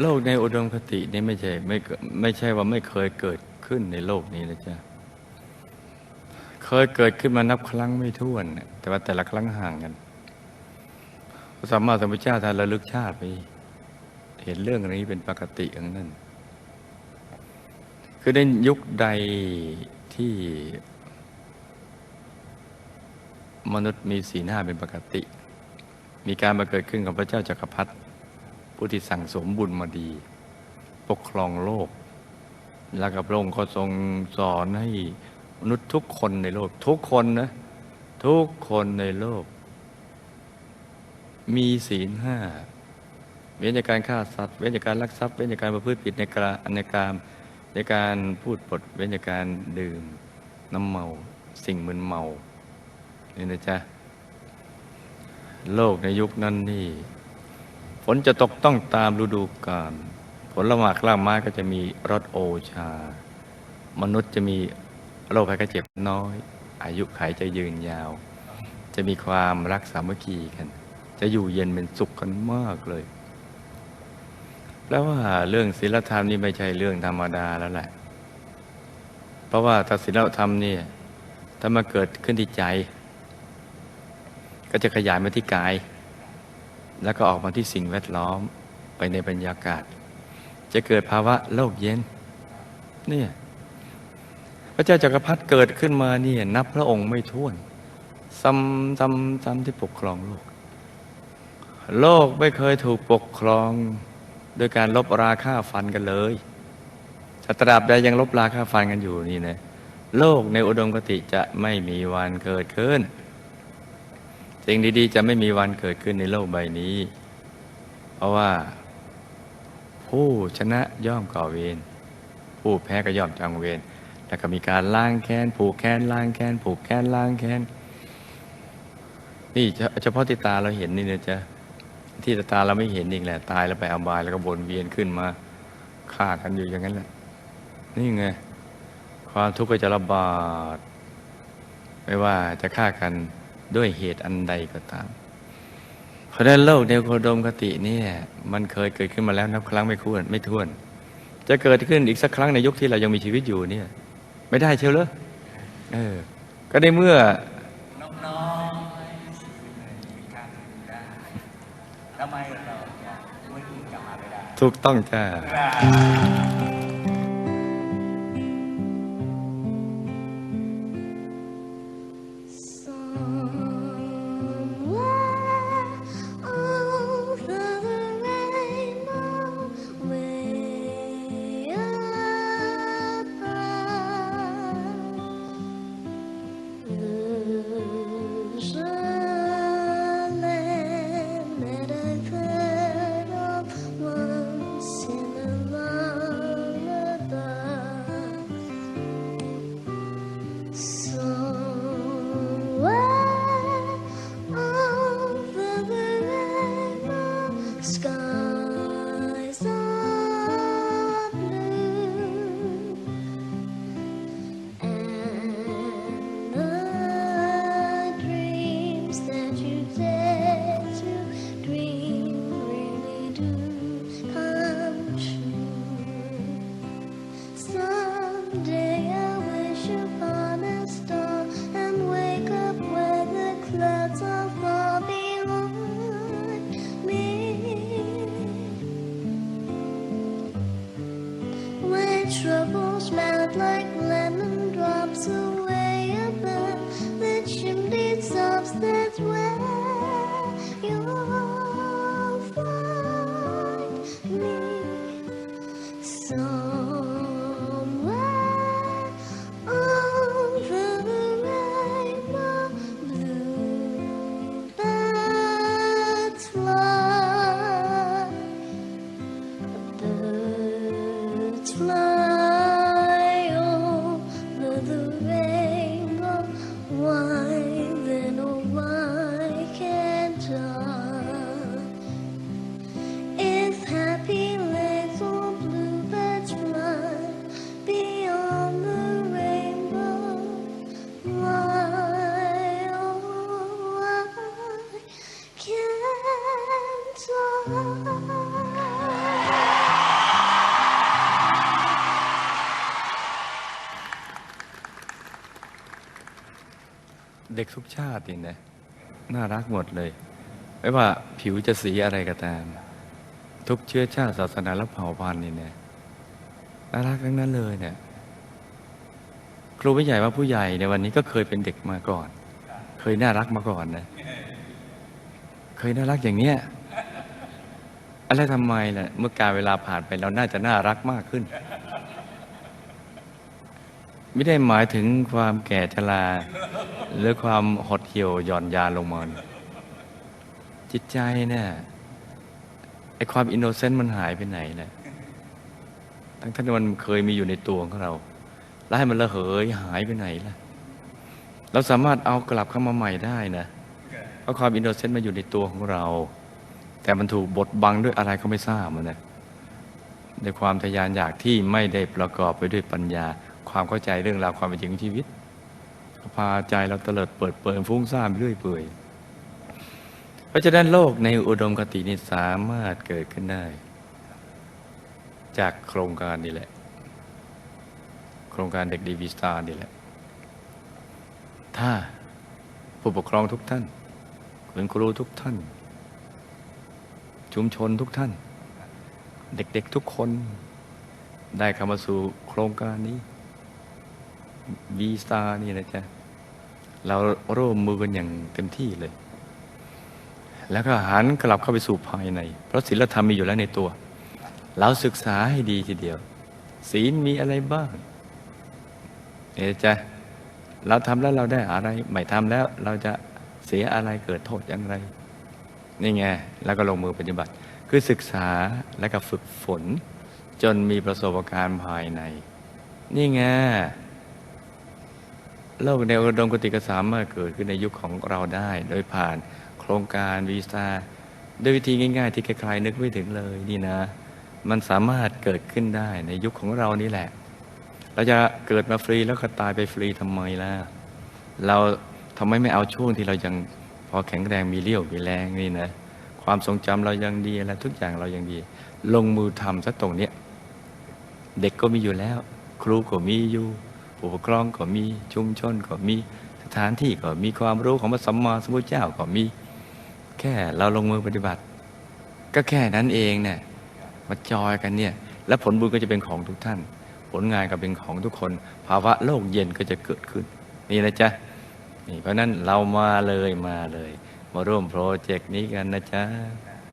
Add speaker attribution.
Speaker 1: โลกในอุดมคตินี่ไม่ใช่ไม่ไม่ใช่ว่าไม่เคยเกิดขึ้นในโลกนี้นะจ๊ะเคยเกิดขึ้นมานับครั้งไม่ถ้วน แต่ว่าแต่ละครั้งห่างกันพระสัมมาสัมพุทธเจ้าท่านระลึกชาติไปเห็นเรื่องนี้เป็นปกติอย่างนั้น คือในยุคใดที่มนุษย์มีสีหน้าเป็นปกติ มีการมาเกิดขึ้นของพระเจ้าจักรพรรดิ ผู้ที่สั่งสมบุญมาดี ปกครองโลก แล้วกับพระองค์ก็ทรงสอนให้มนุษย์ทุกคนในโลก ทุกคนนะ ทุกคนในโลก มีศีลห้าเว้นจากการฆ่าสัตว์เว้นจากการลักทรัพย์เว้นจากการประพฤติผิดในกราในกามในการพูดปดเว้นจากการดื่ม น้ำเมาสิ่งมึนเมานี่นะจ๊ะโลกในยุคนั้นนี่ ฝนจะตกต้องตามฤดูกาลผลละหมากล่างไม้ก็จะมีรสโอชา มนุษย์จะมีโรคภัยไข้เจ็บน้อย อายุขัยจะยืนยาว จะมีความรักสามัคคีกัน จะอยู่เย็นเป็นสุขกันมากเลยแล้วว่าเรื่องศีลธรรมนี่ไม่ใช่เรื่องธรรมดาแล้วแหละ เพราะว่าถ้าศีลธรรมนี่ถ้ามาเกิดขึ้นที่ใจ ก็จะขยายมาที่กาย แล้วก็ออกมาที่สิ่งแวดล้อมไปในบรรยากาศ จะเกิดภาวะโลกเย็นเนี่ยพระเจ้าจักรพรรดิเกิดขึ้นมาเนี่ยนับพระองค์ไม่ถ้วนซ้ำซ้ำซ้ำที่ปกครองโลก โลกไม่เคยถูกปกครองโดยการลบราค่าฟันกันเลยถ้าตราบใดยังลบราค่าฟันกันอยู่นี่นะโลกในอุดมคติจะไม่มีวันเกิดขึ้น สิ่งดีๆ จะไม่มีวันเกิดขึ้นในโลกใบนี้ เพราะว่า ผู้ชนะย่อมก่อเวรผู้แพ้ก็ย่อมจองเวรแล้วก็มีการล้างแค้นผูกแค้นล้างแค้นผูกแค้นล้างแค้นนี่เฉพาะที่ตาเราเห็นนี่นะจ๊ะที่ตาเราไม่เห็นอีกแหละ ตายแล้วไปอบายแล้วก็วนเวียนขึ้นมาฆ่ากันอยู่อย่างนั้นแหละนี่ไงความทุกข์ก็จะระบาด ไม่ว่าจะฆ่ากัน ด้วยเหตุอันใดก็ตาม เพราะฉะนั้นโลกในโคดมคติเนี่ยมันเคยเกิดขึ้นมาแล้วนับครั้งไม่ควรไม่ถ้วน จะเกิดขึ้นอีกสักครั้งในยุคที่เรายังมีชีวิตอยู่เนี่ย ไม่ได้เชียวเหรอเออ ก็ในเมื่อ
Speaker 2: น้องๆมีการถึงได้ทำไมเราจะไม่ถึงกลับมาไม่ได้
Speaker 1: ถูกต้องจ้า
Speaker 3: troubles melt like lemon
Speaker 1: เด็กทุกชาตินี่นะน่ารักหมดเลย ไม่ว่าผิวจะสีอะไรก็ตาม ทุกเชื้อชาติศาสนาและเผ่าพันธุ์นี่นะน่ารักทั้งนั้นเลยเนี่ยครูไม่ใหญ่ว่าผู้ใหญ่ในวันนี้ก็เคยเป็นเด็กมาก่อน เคยน่ารักมาก่อนนะ เคยน่ารักอย่างเนี้ยอะไรทำไมล่ะเมื่อการเวลาผ่านไปเราน่าจะน่ารักมากขึ้น ไม่ได้หมายถึงความแก่ชราหรือความหดเหี่ยวหย่อนยานลงมานจิตใจเนี่ยไอความอินโนเซนต์มันหายไปไหนนะทั้งที่มันเคยมีอยู่ในตัวของเรา แล้วให้มันระเหยหายไปไหนล่ะ เราสามารถเอากลับเข้ามาใหม่ได้นะเพราะความอินโนเซนต์มันอยู่ในตัวของเรา แต่มันถูกบดบังด้วยอะไรก็ไม่ทราบมันนะด้วยความทะยานอยากที่ไม่ได้ประกอบไปด้วยปัญญา ความเข้าใจเรื่องราวความเป็นจริงของชีวิต พาใจเราเตลิดเปิดเปิดฟุ้งซ่านไปเรื่อยเปื่อยเพราะฉะนั้นโลกในอุดมคตินี้สามารถเกิดขึ้นได้ จากโครงการนี้แหละ โครงการเด็กดีวีสตาร์นี่แหละ ถ้าผู้ปกครองทุกท่านคุณครูทุกท่าน ชุมชนทุกท่าน เด็กๆทุกคนได้เข้ามาสู่โครงการนี้ วีสตานี่นะจ๊ะเราร่วมมือกันอย่างเต็มที่เลย แล้วก็หันกลับเข้าไปสู่ภายใน เพราะศีลธรรมมีอยู่แล้วในตัว เราศึกษาให้ดีทีเดียว ศีลมีอะไรบ้างเอจ๊ะเราทำแล้วเราได้อะไร ไม่ทำแล้วเราจะเสียอะไรเกิดโทษอย่างไร นี่ไง แล้วก็ลงมือปฏิบัติ คือศึกษาและก็ฝึกฝน จนมีประสบการณ์ภายใน นี่ไง โลกในอุดมคติก็สามารถเกิดขึ้นในยุคของเราได้ โดยผ่านโครงการวีซ่าด้วยวิธีง่าย ๆ ที่ใครๆนึกไม่ถึงเลยนี่นะ มันสามารถเกิดขึ้นได้ในยุคของเรานี่แหละ เราจะเกิดมาฟรีแล้วก็ตายไปฟรีทำไมล่ะเราทำไมไม่เอาช่วงที่เรายังพอแข็งแรงมีเลี้ยวมีแรงนี่นะความทรงจำเรายังดีอะไรทุกอย่างเรายังดี ลงมือทำซะตรงเนี้ยเด็กก็มีอยู่แล้ว ครูก็มีอยู่ ผู้ปกครองก็มีชุมชนก็มีสถานที่ก็มีความรู้ของพระสัมมาสัมพุทธเจ้าก็มี แค่เราลงมือปฏิบัติ ก็แค่นั้นเองเนี่ยมาจอยกันเนี่ยและผลบุญก็จะเป็นของทุกท่าน ผลงานก็เป็นของทุกคน ภาวะโลกเย็นก็จะเกิดขึ้น นี่นะจ๊ะนี่เพราะนั้นเรามาเลยมาเลย มาร่วมโปรเจกต์นี้กันนะจ๊ะ